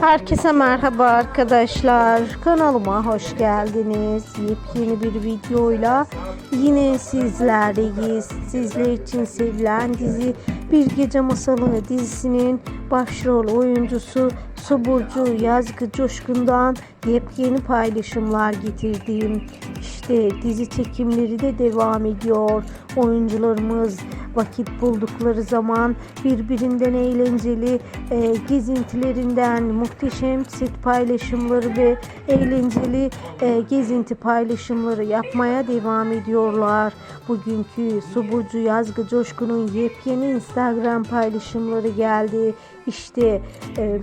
Herkese merhaba arkadaşlar. Kanalıma hoş geldiniz. Yepyeni bir videoyla yine sizlerleyiz. Sizler için sevilen dizi Bir Gece Masalı dizisinin başrol oyuncusu Suburcu Yazgı Coşkun'dan yepyeni paylaşımlar getirdiğim. İşte dizi çekimleri de devam ediyor. Oyuncularımız vakit buldukları zaman birbirinden eğlenceli e, gezintilerinden muhteşem set paylaşımları ve eğlenceli e, gezinti paylaşımları yapmaya devam ediyorlar. Bugünkü Suburcu Yazgı Coşkun'un yepyeni Instagram paylaşımları geldi. İşte e,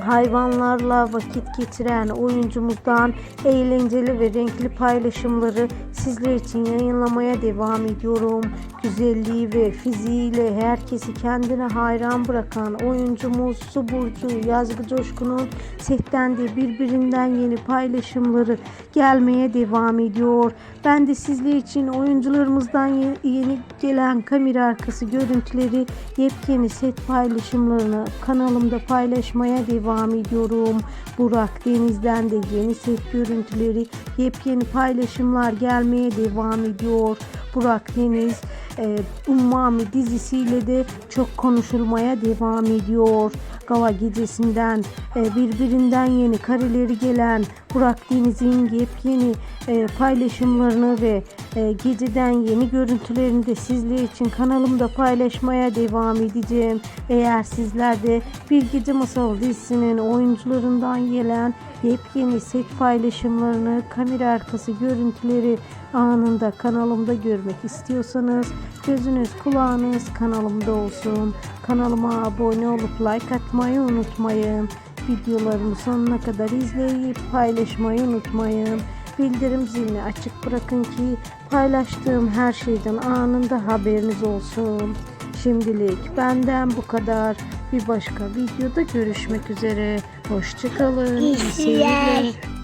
hayvanlarla vakit geçiren oyuncumuzdan eğlenceli ve renkli paylaşımları sizler için yayınlamaya devam ediyorum. Güzelliği ve fiziğiyle herkesi kendine hayran bırakan oyuncumuz Su Burcu Yazgı Coşkun'un setten de birbirinden yeni paylaşımları gelmeye devam ediyor. Ben de sizler için oyuncularımızdan ye- yeni gelen kamera arkası görüntüleri yepyeni set paylaşımlarını kanalımda paylaşmaya devam ediyorum. Burak Deniz'den de yeni set görüntüleri, yepyeni paylaşımlar gelmeye devam ediyor. Burak Deniz e, Ummami dizisiyle de çok konuşulmaya devam ediyor. Gala gecesinden e, birbirinden yeni kareleri gelen Burak Deniz'in yepyeni e, paylaşımlarını ve geceden yeni görüntülerini de sizler için kanalımda paylaşmaya devam edeceğim. Eğer sizler de Bir Gece Masalı dizisinin oyuncularından gelen yepyeni set paylaşımlarını, kamera arkası görüntüleri anında kanalımda görmek istiyorsanız gözünüz kulağınız kanalımda olsun. Kanalıma abone olup like atmayı unutmayın. Videolarımı sonuna kadar izleyip paylaşmayı unutmayın. Bildirim zilini açık bırakın ki paylaştığım her şeyden anında haberiniz olsun. Şimdilik benden bu kadar. Bir başka videoda görüşmek üzere. Hoşçakalın. İyi seyirler.